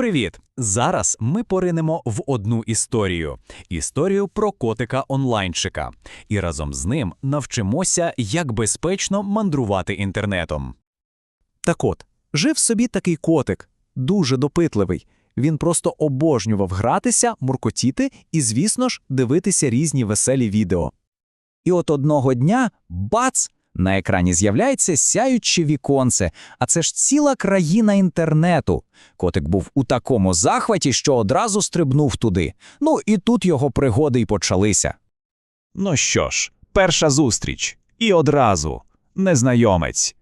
Привіт! Зараз ми поринемо в одну історію історію про котика онлайнчика. І разом з ним навчимося, як безпечно мандрувати інтернетом. Так от, жив собі такий котик, дуже допитливий. Він просто обожнював гратися, муркотіти і, звісно ж, дивитися різні веселі відео. І от одного дня бац! На екрані з'являється сяюче віконце, а це ж ціла країна інтернету. Котик був у такому захваті, що одразу стрибнув туди. Ну і тут його пригоди й почалися. Ну що ж, перша зустріч. І одразу незнайомець.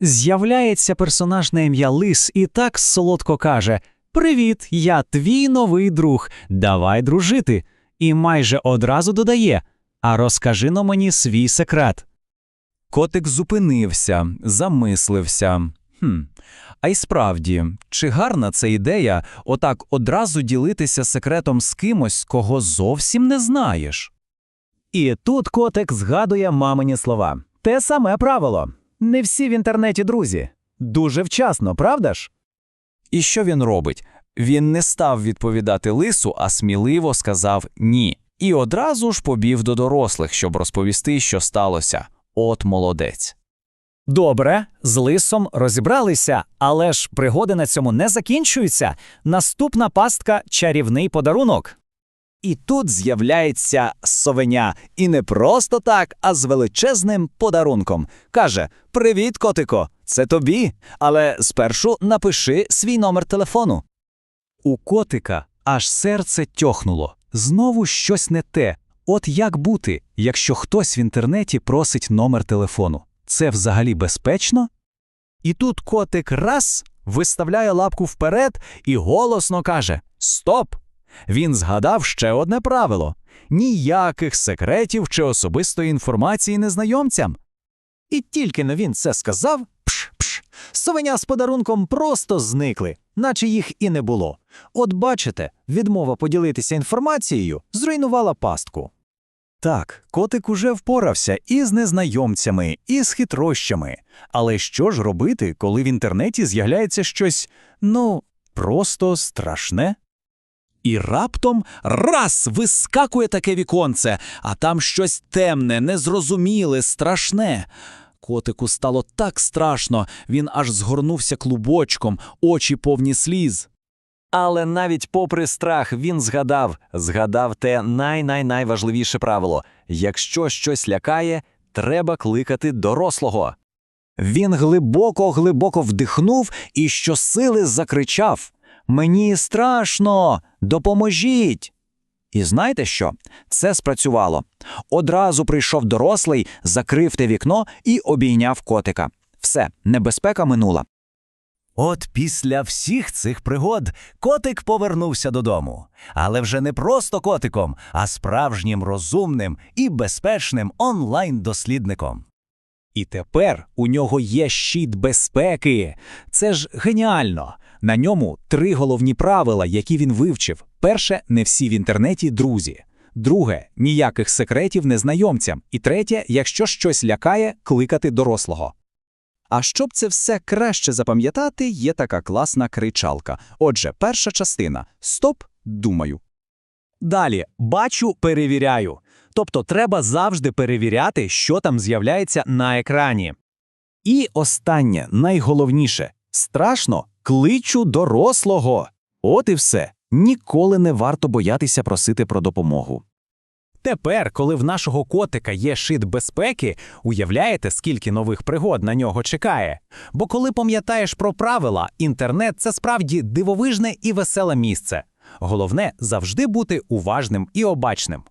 З'являється персонаж на ім'я Лис і так солодко каже: Привіт, я твій новий друг, давай дружити. І майже одразу додає: А розкажи но мені свій секрет. Котик зупинився, замислився. Хм, а й справді, чи гарна це ідея отак одразу ділитися секретом з кимось, кого зовсім не знаєш? І тут котик згадує мамині слова. Те саме правило. Не всі в інтернеті друзі. Дуже вчасно, правда ж? І що він робить? Він не став відповідати лису, а сміливо сказав ні. І одразу ж побів до дорослих, щоб розповісти, що сталося. От молодець. Добре, з лисом розібралися, але ж пригоди на цьому не закінчуються. Наступна пастка чарівний подарунок. І тут з'являється совеня, і не просто так, а з величезним подарунком. Каже: Привіт, котико, це тобі. Але спершу напиши свій номер телефону. У котика аж серце тьохнуло. Знову щось не те. От як бути, якщо хтось в інтернеті просить номер телефону? Це взагалі безпечно? І тут котик раз виставляє лапку вперед і голосно каже: Стоп! Він згадав ще одне правило: ніяких секретів чи особистої інформації незнайомцям. І тільки но він це сказав, пш-пш, совеня з подарунком просто зникли, наче їх і не було. От бачите, відмова поділитися інформацією зруйнувала пастку. Так, котик уже впорався і з незнайомцями, і з хитрощами. Але що ж робити, коли в інтернеті з'являється щось, ну, просто страшне? І раптом раз вискакує таке віконце, а там щось темне, незрозуміле, страшне. Котику стало так страшно, він аж згорнувся клубочком, очі повні сліз. Але навіть попри страх він згадав, згадав те най-най-найважливіше правило якщо щось лякає, треба кликати дорослого. Він глибоко-глибоко вдихнув і щосили закричав Мені страшно, допоможіть. І знаєте що? Це спрацювало. Одразу прийшов дорослий, закрив те вікно і обійняв котика. Все, небезпека минула. От після всіх цих пригод котик повернувся додому, але вже не просто котиком, а справжнім розумним і безпечним онлайн-дослідником. І тепер у нього є щит безпеки. Це ж геніально. На ньому три головні правила, які він вивчив: перше, не всі в інтернеті друзі. Друге ніяких секретів незнайомцям. І третє, якщо щось лякає, кликати дорослого. А щоб це все краще запам'ятати, є така класна кричалка. Отже, перша частина стоп, думаю. Далі бачу, перевіряю. Тобто треба завжди перевіряти, що там з'являється на екрані. І останнє, найголовніше страшно кличу дорослого. От і все. Ніколи не варто боятися просити про допомогу. Тепер, коли в нашого котика є шит безпеки, уявляєте, скільки нових пригод на нього чекає. Бо коли пам'ятаєш про правила, інтернет це справді дивовижне і веселе місце. Головне завжди бути уважним і обачним.